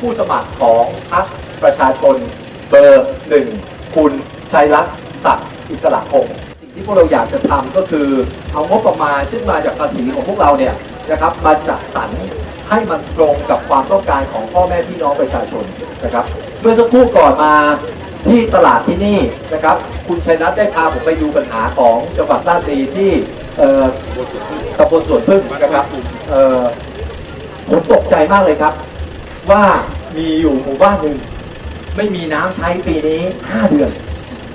ผู้สมัครของพรรคประชาชนเบอร์หนึ่งคุณชัยรัตน์ศักดิ์อิสระพงศ์สิ่งที่พวกเราอยากจะทำก็คือเอางบประมาณซึ่งมาจากภาษีของพวกเราเนี่ยนะครับมาจัดสรรให้มันตรงกับความต้องการของพ่อแม่พี่น้องประชาชนนะครับ เมื่อสักครู่ก่อนมาที่ตลาดที่นี่นะครับ คุณชัยนัทได้พาผมไปดูปัญหาของจังหวัดราชบุรีที่ตำบลสวนพึ่งนะครับผมตกใจมากเลยครับ ว่ามีอยู่หมู่บ้านหนึ่งไม่มีน้ำใช้ปีนี้5เดือน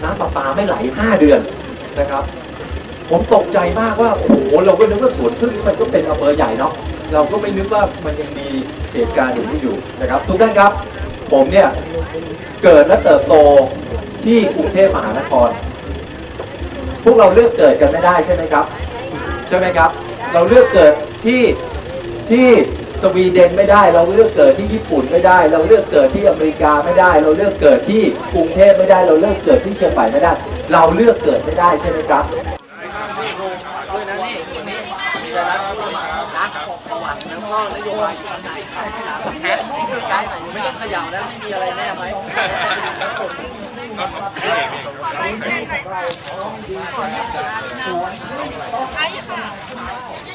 น้ำประปาไม่ไหล5เดือนนะครับ ผมตกใจมากว่าโอ้โหเราก็นึกว่าสวนพึ่งมันก็เป็นอำเภอใหญ่เนาะเราก็ไม่นึกว่ามันยังมีเหตุการณ์อย่างนี้อยู่นะครับ ทุกท่านครับ ผมเนี่ยเกิดและเติบโตที่กรุงเทพมหานคร พวกเราเลือกเกิดกันไม่ได้ใช่ไหมครับ ใช่ไหมครับ เราเลือกเกิดที่ที่ สวีเดนไม่ได้ เราเลือกเกิดที่ญี่ปุ่นไม่ได้ เราเลือกเกิดที่อเมริกาไม่ได้ เราเลือกเกิดที่กรุงเทพไม่ได้ เราเลือกเกิดที่เชียงใหม่ไม่ได้ เราเลือกเกิดไม่ได้ใช่ไหมครับด้วยนะนี่คนนี้มีรายรับผู้สมัครนะประวัติแล้วก็นโยบายอยู่ข้างในครับนะใช่ไม่ต้องเขย่านะไม่มีอะไรแน่ไหมไ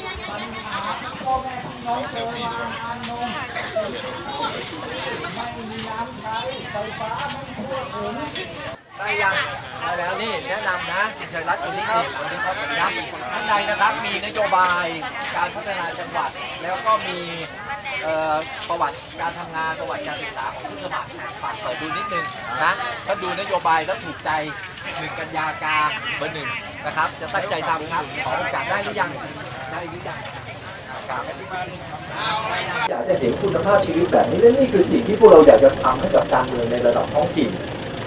ด้ยังได้แล้วนี่แนะนำนะคุณชัยรัตน์คนนี้นี่คนนี้เขาผมย้ำข้างในนะครับมีนโยบายการพัฒนาจังหวัด แล้วก็มีประวัติการทำงานประวัติการศึกษาของผู้สมัครฝากเปิดดูนิดนึงนะถ้าดูนโยบายแล้วถูกใจหนึ่งกันยากาเบอร์หนึ่งนะครับ จะตั้งใจทำครับขอโอกาสได้หรือยังได้หรือยัง อยากจะเห็นคุณภาพชีวิตแบบนี้และนี่คือสิ่งที่พวกเราอยากจะทำให้กับการเมืองในระดับท้องถิ่น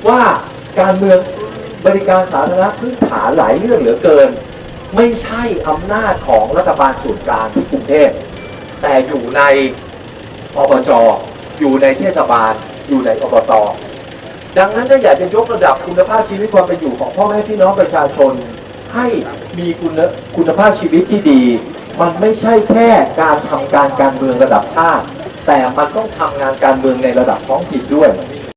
ว่าการเมืองบริการสาธารณะพื้นฐานหลายเรื่องเหลือเกิน ไม่ใช่อำนาจของรัฐบาลส่วนกลางที่กรุงเทพแต่อยู่ในอบจอยู่ในเทศบาล อยู่ในอบตดังนั้นถ้าอยากจะยกระดับคุณภาพชีวิตความเป็นอยู่ของพ่อแม่พี่น้องประชาชน ให้มีคุณคุณภาพชีวิตที่ดี มันไม่ใช่แค่การทำการการเมืองระดับชาติ แต่มันต้องทำงานการเมืองในระดับท้องถิ่นด้วย